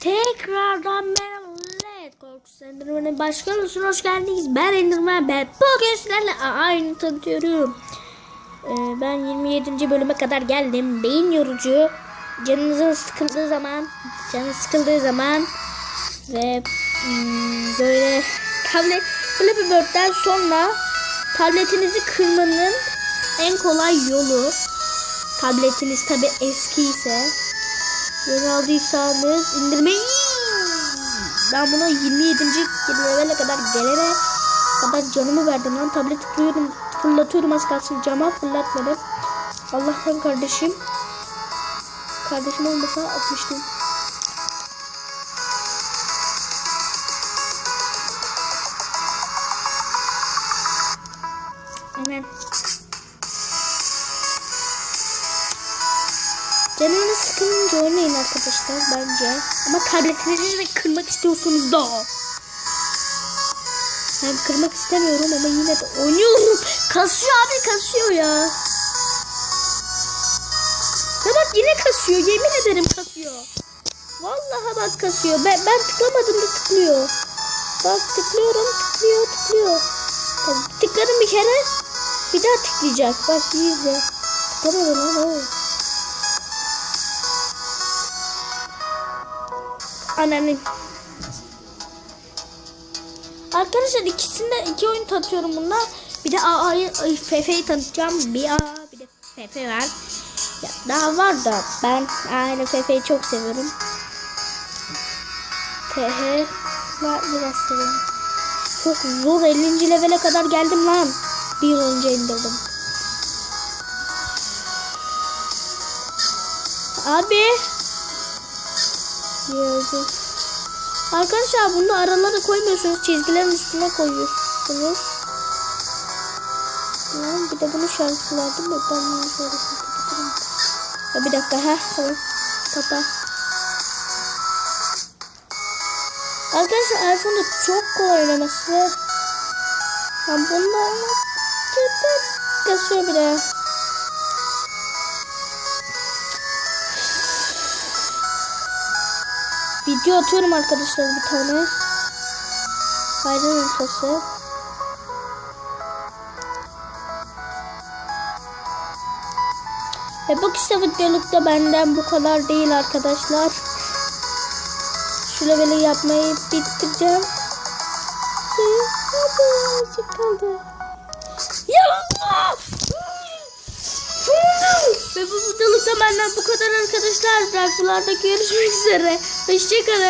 Tekrardan merhaba. Korkus Enderman'ın başkanısına hoş geldiniz. Ben Enderman. Ben bugün sizlerle aynı tanıtıyorum. Ee, ben 27. bölüme kadar geldim. Beyin yorucu. Canınızın sıkıldığı zaman, canınız sıkıldığı zaman ve hmm, böyle tablet Flappy Bird'den sonra tabletinizi kırmanın en kolay yolu. Tabletiniz tabi eski ise Yeni aldıysanız indirmeyi ben buna 27. levele kadar gelene kadar canımı verdim lan. Tablet tıklıyorum fırlatıyorum az kalsın. Cama fırlatmadım. Allah'tan kardeşim kardeşim olmasa atmıştım Hemen Canınız sıkılınca oynayın arkadaşlar bence. Ama tabletinizi kırmak istiyorsanız da. Ben kırmak istemiyorum ama yine de oynuyorum. Kasıyor abi kasıyor ya. Ya bak yine kasıyor. Yemin ederim kasıyor. Vallahi bak kasıyor. Ben, ben tıklamadım da tıklıyor. Bak tıklıyorum tıklıyor tıklıyor. Tıkladım bir kere. Bir daha tıklayacak. Bak iyi izle. Tıklamadım o. Anneannem. Arkadaşlar ikisinde iki oyun tanıtıyorum bunlar. Bir de AA'yı FF'yi tanıtacağım. Bir A bir de FF var. Ya, daha var da ben A ile FF'yi çok seviyorum. TH var biraz seviyorum. Çok zor 50. levele kadar geldim lan. Bir yıl önce indirdim. Abi. Yazık. Arkadaşlar bunu aralara koymuyorsunuz. Çizgilerin üstüne koyuyorsunuz. Lan bir de bunun şarkısı vardı kapatırım. Ya bir dakika ha tamam. Kapa. Arkadaşlar iPhone'da çok kolay oynaması. Ben bunda ama kasıyor bir de. Video atıyorum arkadaşlar bir tane. Hayran ülkesi. Ve bu da benden bu kadar değil arkadaşlar. Şu leveli yapmayı bitireceğim. Azıcık kaldı. Ya! Ve bu da benden bu kadar arkadaşlar. Farklılarda görüşmek üzere. Hoşçakalın.